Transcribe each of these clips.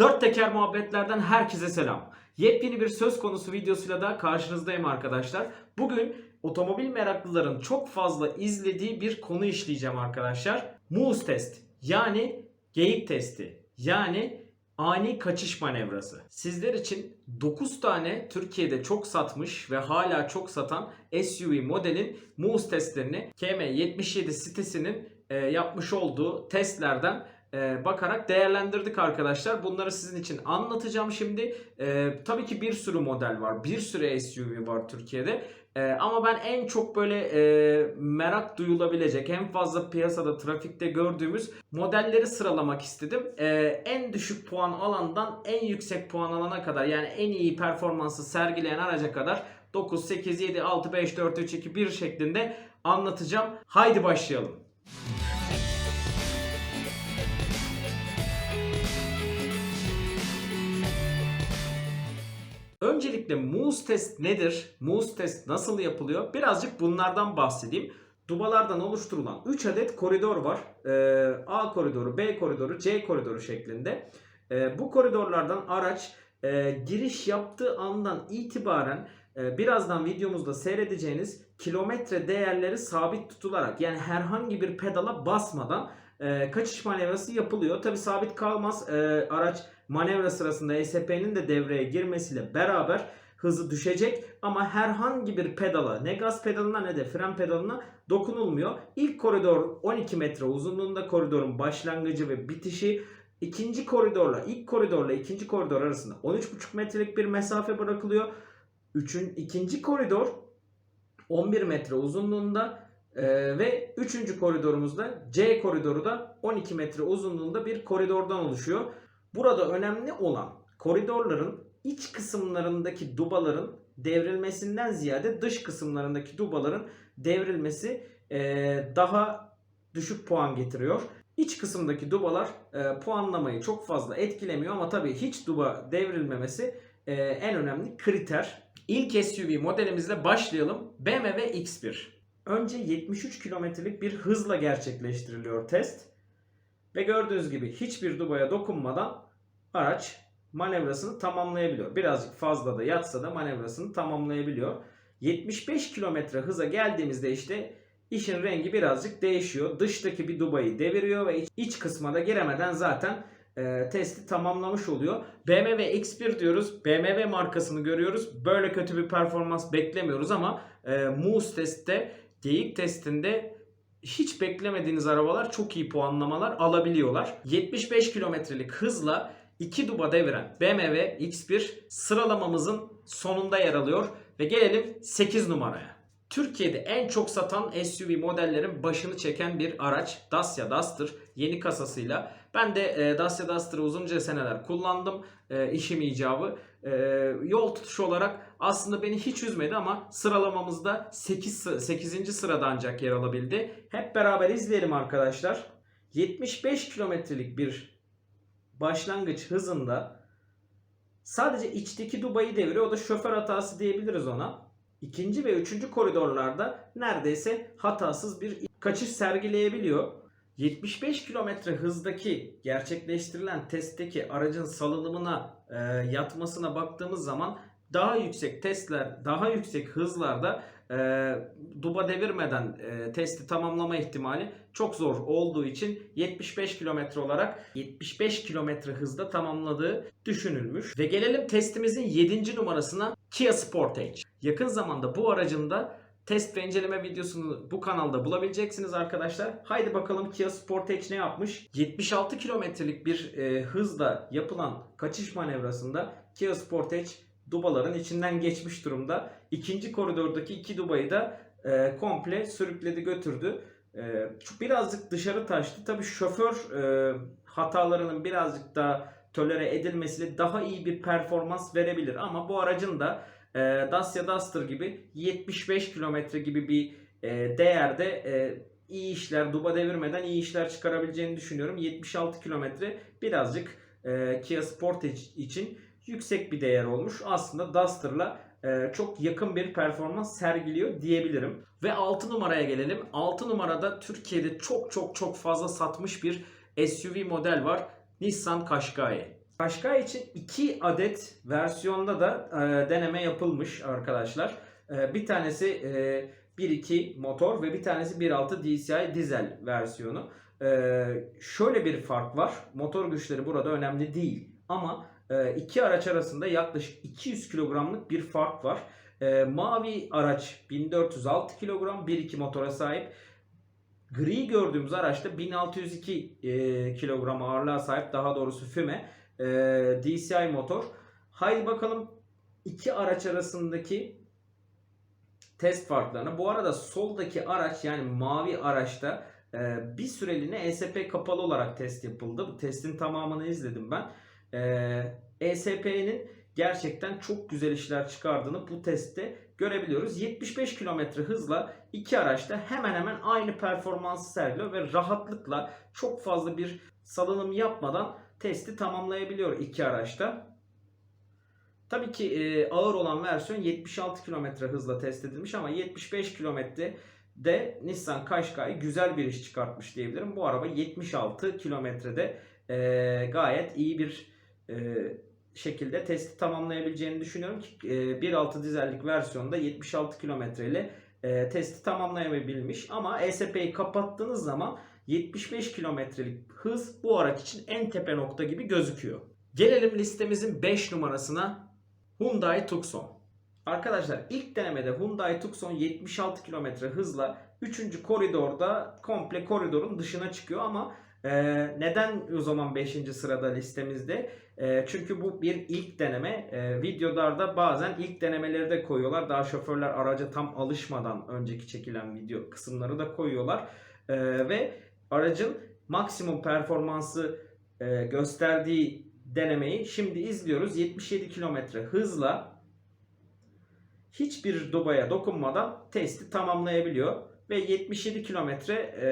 Dört teker muhabbetlerden herkese selam. Yepyeni bir söz konusu videosuyla da karşınızdayım arkadaşlar. Bugün otomobil meraklıların çok fazla izlediği bir konu işleyeceğim arkadaşlar. Moose test yani geyik testi yani ani kaçış manevrası. Sizler için 9 tane Türkiye'de çok satmış ve hala çok satan SUV modelin Moose testlerini KM77 sitesinin e, yapmış olduğu testlerden e, bakarak değerlendirdik arkadaşlar. Bunları sizin için anlatacağım şimdi. E, tabii ki bir sürü model var. Bir sürü SUV var Türkiye'de. E, ama ben en çok böyle e, merak duyulabilecek, en fazla piyasada, trafikte gördüğümüz modelleri sıralamak istedim. En düşük puan alandan en yüksek puan alana kadar yani en iyi performansı sergileyen araca kadar 9, 8, 7, 6, 5, 4, 3, 2, 1 şeklinde anlatacağım. Haydi başlayalım. Öncelikle Moose test nedir? Moose test nasıl yapılıyor? Birazcık bunlardan bahsedeyim. Dubalardan oluşturulan 3 adet koridor var. Ee, A koridoru, B koridoru, C koridoru şeklinde. Ee, bu koridorlardan araç e, giriş yaptığı andan itibaren e, birazdan videomuzda seyredeceğiniz kilometre değerleri sabit tutularak yani herhangi bir pedala basmadan e, kaçış manevrası yapılıyor. Tabi sabit kalmaz. E, araç manevra sırasında ESP'nin de devreye girmesiyle beraber hızı düşecek ama herhangi bir pedala ne gaz pedalına ne de fren pedalına dokunulmuyor. İlk koridor 12 metre uzunluğunda koridorun başlangıcı ve bitişi. İkinci koridorla ilk koridorla ikinci koridor arasında 13,5 metrelik bir mesafe bırakılıyor. Üçün, ikinci koridor 11 metre uzunluğunda ee, ve üçüncü koridorumuzda C koridoru da 12 metre uzunluğunda bir koridordan oluşuyor. Burada önemli olan koridorların iç kısımlarındaki dubaların devrilmesinden ziyade dış kısımlarındaki dubaların devrilmesi ee, daha düşük puan getiriyor. İç kısımdaki dubalar e, puanlamayı çok fazla etkilemiyor ama tabii hiç duba devrilmemesi e, en önemli kriter. İlk SUV modelimizle başlayalım. BMW X1. Önce 73 kilometrelik bir hızla gerçekleştiriliyor test. Ve gördüğünüz gibi hiçbir dubaya dokunmadan araç manevrasını tamamlayabiliyor. Birazcık fazla da yatsa da manevrasını tamamlayabiliyor. 75 kilometre hıza geldiğimizde işte işin rengi birazcık değişiyor. Dıştaki bir dubayı deviriyor ve iç, iç kısma da giremeden zaten e, testi tamamlamış oluyor. BMW X1 diyoruz. BMW markasını görüyoruz. Böyle kötü bir performans beklemiyoruz ama e, Moose testte, geyik testinde hiç beklemediğiniz arabalar çok iyi puanlamalar alabiliyorlar. 75 kilometrelik hızla 2 duba deviren BMW X1 sıralamamızın sonunda yer alıyor ve gelelim 8 numaraya. Türkiye'de en çok satan SUV modellerin başını çeken bir araç Dacia Duster yeni kasasıyla. Ben de e, Dacia Duster'ı uzunca seneler kullandım e, işim icabı. E, yol tutuşu olarak aslında beni hiç üzmedi ama sıralamamızda 8, 8. sırada ancak yer alabildi. Hep beraber izleyelim arkadaşlar. 75 kilometrelik bir başlangıç hızında sadece içteki dubayı deviriyor. O da şoför hatası diyebiliriz ona. İkinci ve üçüncü koridorlarda neredeyse hatasız bir kaçış sergileyebiliyor. 75 kilometre hızdaki gerçekleştirilen testteki aracın salınımına e, yatmasına baktığımız zaman daha yüksek testler, daha yüksek hızlarda e, duba devirmeden e, testi tamamlama ihtimali çok zor olduğu için 75 kilometre olarak 75 kilometre hızda tamamladığı düşünülmüş. Ve gelelim testimizin 7. numarasına Kia Sportage. Yakın zamanda bu aracın da test ve inceleme videosunu bu kanalda bulabileceksiniz arkadaşlar. Haydi bakalım Kia Sportage ne yapmış? 76 kilometrelik bir e, hızla yapılan kaçış manevrasında Kia Sportage dubaların içinden geçmiş durumda. İkinci koridordaki iki dubayı da e, komple sürükledi götürdü. E, birazcık dışarı taştı. Tabii şoför e, hatalarının birazcık daha tolere edilmesiyle daha iyi bir performans verebilir. Ama bu aracın da e, Dacia Duster gibi 75 kilometre gibi bir e, değerde e, iyi işler, duba devirmeden iyi işler çıkarabileceğini düşünüyorum. 76 kilometre birazcık e, Kia Sportage için yüksek bir değer olmuş. Aslında Duster'la e, çok yakın bir performans sergiliyor diyebilirim. Ve 6 numaraya gelelim. 6 numarada Türkiye'de çok çok çok fazla satmış bir SUV model var. Nissan Qashqai. Qashqai için 2 adet versiyonda da e, deneme yapılmış arkadaşlar. E, bir tanesi e, 1.2 motor ve bir tanesi 1.6 DCI dizel versiyonu. E, şöyle bir fark var. Motor güçleri burada önemli değil. Ama e, iki araç arasında yaklaşık 200 kilogramlık bir fark var. E, mavi araç 1406 kilogram 1.2 motora sahip. Gri gördüğümüz araçta 1602 e, kilogram ağırlığa sahip. Daha doğrusu füme. E, DCI motor. Haydi bakalım iki araç arasındaki test farklarına. Bu arada soldaki araç yani mavi araçta e, bir süreliğine ESP kapalı olarak test yapıldı. Bu testin tamamını izledim ben. E, ESP'nin gerçekten çok güzel işler çıkardığını bu testte görebiliyoruz. 75 km hızla iki araçta hemen hemen aynı performansı sergiliyor ve rahatlıkla çok fazla bir salınım yapmadan testi tamamlayabiliyor iki araçta. Tabii ki e, ağır olan versiyon 76 km hızla test edilmiş ama 75 kilometre de Nissan Qashqai güzel bir iş çıkartmış diyebilirim. Bu araba 76 kilometrede e, gayet iyi bir e, şekilde testi tamamlayabileceğini düşünüyorum ki e, 1.6 dizellik versiyonda 76 kilometre ile e, testi tamamlayabilmiş ama ESP'yi kapattığınız zaman 75 kilometrelik hız bu araç için en tepe nokta gibi gözüküyor. Gelelim listemizin 5 numarasına Hyundai Tucson. Arkadaşlar ilk denemede Hyundai Tucson 76 km hızla 3. koridorda komple koridorun dışına çıkıyor ama e, neden o zaman 5. sırada listemizde? E, çünkü bu bir ilk deneme. E, videolarda bazen ilk denemeleri de koyuyorlar. Daha şoförler araca tam alışmadan önceki çekilen video kısımları da koyuyorlar. E, ve aracın maksimum performansı e, gösterdiği denemeyi şimdi izliyoruz. 77 km hızla hiçbir dubaya dokunmadan testi tamamlayabiliyor. Ve 77 kilometre e,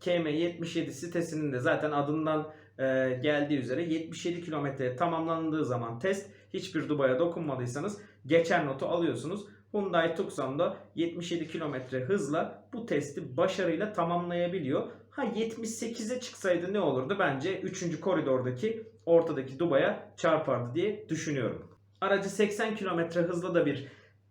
KM77 sitesinin de zaten adından e, geldiği üzere 77 kilometre tamamlandığı zaman test hiçbir dubaya dokunmadıysanız geçer notu alıyorsunuz. Hyundai Tucson'da 77 kilometre hızla bu testi başarıyla tamamlayabiliyor. Ha 78'e çıksaydı ne olurdu? Bence 3. koridordaki ortadaki dubaya çarpardı diye düşünüyorum. Aracı 80 kilometre hızla da bir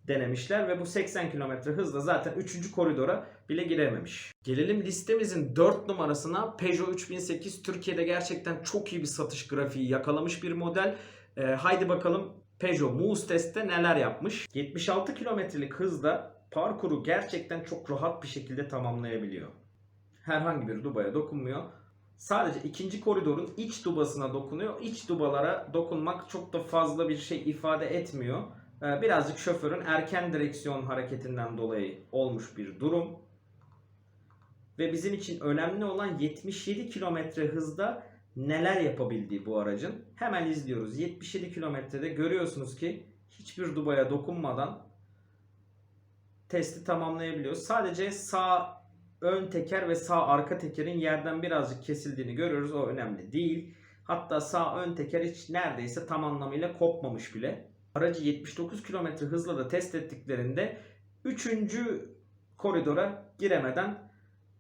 denemişler ve bu 80 km hızla zaten 3. koridora bile girememiş. Gelelim listemizin 4 numarasına Peugeot 3008 Türkiye'de gerçekten çok iyi bir satış grafiği yakalamış bir model. Ee, haydi bakalım Peugeot Muse testte neler yapmış. 76 kilometrelik hızda parkuru gerçekten çok rahat bir şekilde tamamlayabiliyor. Herhangi bir dubaya dokunmuyor. Sadece ikinci koridorun iç dubasına dokunuyor. İç dubalara dokunmak çok da fazla bir şey ifade etmiyor. Ee, birazcık şoförün erken direksiyon hareketinden dolayı olmuş bir durum. Ve bizim için önemli olan 77 kilometre hızda neler yapabildiği bu aracın. Hemen izliyoruz. 77 kilometrede görüyorsunuz ki hiçbir dubaya dokunmadan testi tamamlayabiliyor. Sadece sağ ön teker ve sağ arka tekerin yerden birazcık kesildiğini görüyoruz. O önemli değil. Hatta sağ ön teker hiç neredeyse tam anlamıyla kopmamış bile. Aracı 79 km hızla da test ettiklerinde 3. koridora giremeden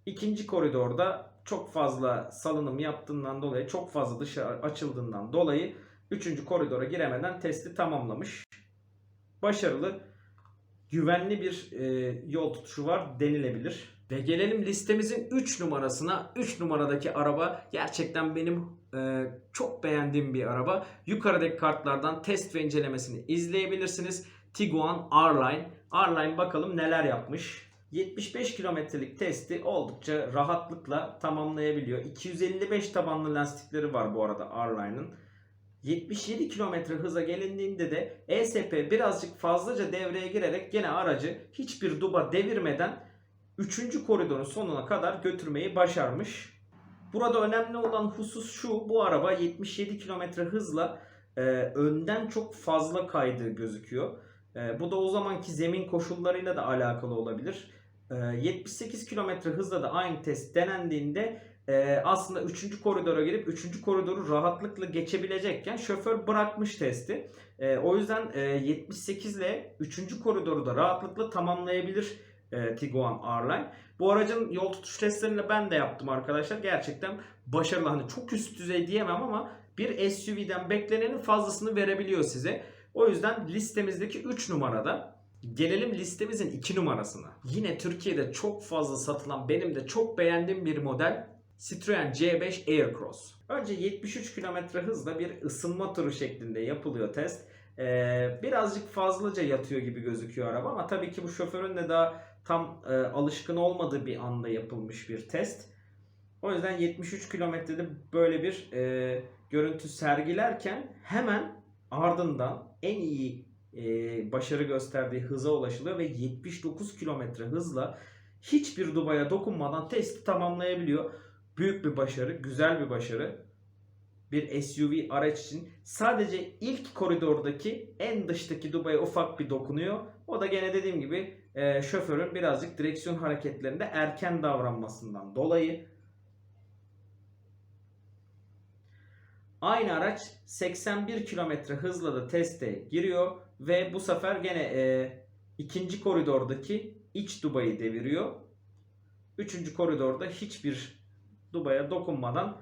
2. koridorda çok fazla salınım yaptığından dolayı çok fazla dışarı açıldığından dolayı 3. koridora giremeden testi tamamlamış. Başarılı, güvenli bir e, yol tutuşu var denilebilir. Ve gelelim listemizin 3 numarasına. 3 numaradaki araba gerçekten benim e, çok beğendiğim bir araba. Yukarıdaki kartlardan test ve incelemesini izleyebilirsiniz. Tiguan R-Line. R-Line bakalım neler yapmış. 75 kilometrelik testi oldukça rahatlıkla tamamlayabiliyor. 255 tabanlı lastikleri var bu arada R-Line'ın. 77 kilometre hıza gelindiğinde de ESP birazcık fazlaca devreye girerek gene aracı hiçbir duba devirmeden 3. koridorun sonuna kadar götürmeyi başarmış. Burada önemli olan husus şu. Bu araba 77 km hızla e, önden çok fazla kaydığı gözüküyor. E, bu da o zamanki zemin koşullarıyla da alakalı olabilir. E, 78 km hızla da aynı test denendiğinde e, aslında 3. koridora girip 3. koridoru rahatlıkla geçebilecekken şoför bırakmış testi. E, o yüzden e, 78 ile 3. koridoru da rahatlıkla tamamlayabilir e, Tiguan R-Line. Bu aracın yol tutuş testlerini ben de yaptım arkadaşlar. Gerçekten başarılı. Hani çok üst düzey diyemem ama bir SUV'den beklenenin fazlasını verebiliyor size. O yüzden listemizdeki 3 numarada. Gelelim listemizin 2 numarasına. Yine Türkiye'de çok fazla satılan benim de çok beğendiğim bir model Citroen C5 Aircross. Önce 73 km hızla bir ısınma turu şeklinde yapılıyor test. Ee, birazcık fazlaca yatıyor gibi gözüküyor araba ama tabii ki bu şoförün de daha tam e, alışkın olmadığı bir anda yapılmış bir test. O yüzden 73 kilometrede böyle bir e, görüntü sergilerken hemen ardından en iyi e, başarı gösterdiği hıza ulaşılıyor ve 79 kilometre hızla hiçbir dubaya dokunmadan testi tamamlayabiliyor. Büyük bir başarı, güzel bir başarı. Bir SUV araç için sadece ilk koridordaki en dıştaki dubaya ufak bir dokunuyor. O da gene dediğim gibi e, şoförün birazcık direksiyon hareketlerinde erken davranmasından dolayı. Aynı araç 81 km hızla da teste giriyor ve bu sefer gene e, ikinci koridordaki iç dubayı deviriyor. Üçüncü koridorda hiçbir dubaya dokunmadan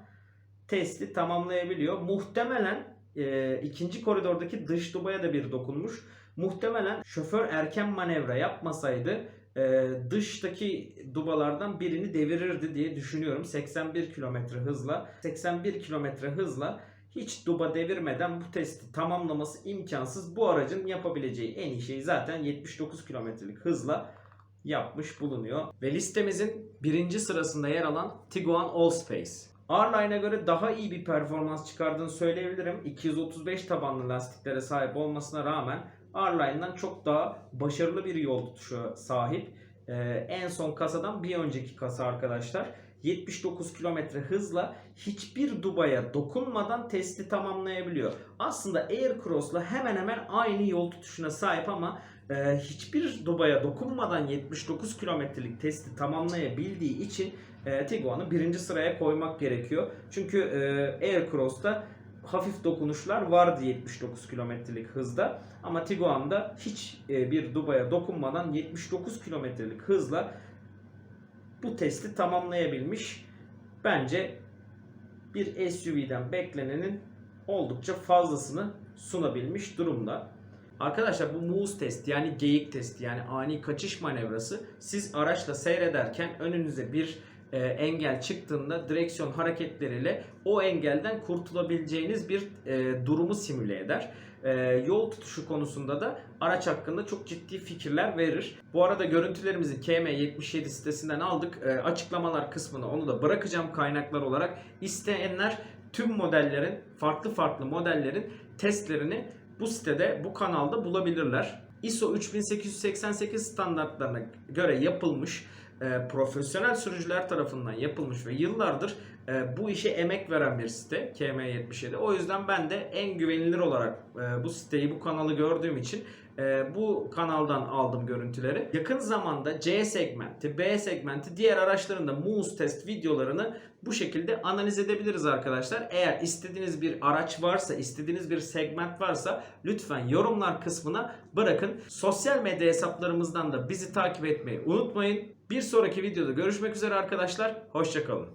testi tamamlayabiliyor. Muhtemelen e, ikinci koridordaki dış dubaya da bir dokunmuş. Muhtemelen şoför erken manevra yapmasaydı e, dıştaki dubalardan birini devirirdi diye düşünüyorum. 81 km hızla 81 km hızla hiç duba devirmeden bu testi tamamlaması imkansız. Bu aracın yapabileceği en iyi şey zaten 79 kilometrelik hızla yapmış bulunuyor. Ve listemizin birinci sırasında yer alan Tiguan Allspace. R-Line'a göre daha iyi bir performans çıkardığını söyleyebilirim. 235 tabanlı lastiklere sahip olmasına rağmen R-Line'dan çok daha başarılı bir yol tutuşu sahip. Ee, en son kasadan bir önceki kasa arkadaşlar. 79 km hızla hiçbir dubaya dokunmadan testi tamamlayabiliyor. Aslında Aircross'la hemen hemen aynı yol tutuşuna sahip ama e, hiçbir dubaya dokunmadan 79 kilometrelik testi tamamlayabildiği için e, Tiguan'ı birinci sıraya koymak gerekiyor. Çünkü e, Aircross'ta hafif dokunuşlar vardı 79 kilometrelik hızda. Ama Tiguan'da hiç e, bir dubaya dokunmadan 79 kilometrelik hızla bu testi tamamlayabilmiş. Bence bir SUV'den beklenenin oldukça fazlasını sunabilmiş durumda. Arkadaşlar bu mousse test yani geyik testi yani ani kaçış manevrası siz araçla seyrederken önünüze bir e, engel çıktığında direksiyon hareketleriyle o engelden kurtulabileceğiniz bir e, durumu simüle eder. E, yol tutuşu konusunda da araç hakkında çok ciddi fikirler verir. Bu arada görüntülerimizi KM77 sitesinden aldık. E, açıklamalar kısmına onu da bırakacağım kaynaklar olarak. İsteyenler tüm modellerin, farklı farklı modellerin testlerini bu sitede, bu kanalda bulabilirler. ISO 3888 standartlarına göre yapılmış, e, profesyonel sürücüler tarafından yapılmış ve yıllardır e, bu işe emek veren bir site KM77. O yüzden ben de en güvenilir olarak e, bu siteyi, bu kanalı gördüğüm için e, bu kanaldan aldım görüntüleri. Yakın zamanda C segmenti, B segmenti, diğer araçların da Moose test videolarını bu şekilde analiz edebiliriz arkadaşlar. Eğer istediğiniz bir araç varsa, istediğiniz bir segment varsa lütfen yorumlar kısmına bırakın. Sosyal medya hesaplarımızdan da bizi takip etmeyi unutmayın. Bir sonraki videoda görüşmek üzere arkadaşlar. Hoşçakalın.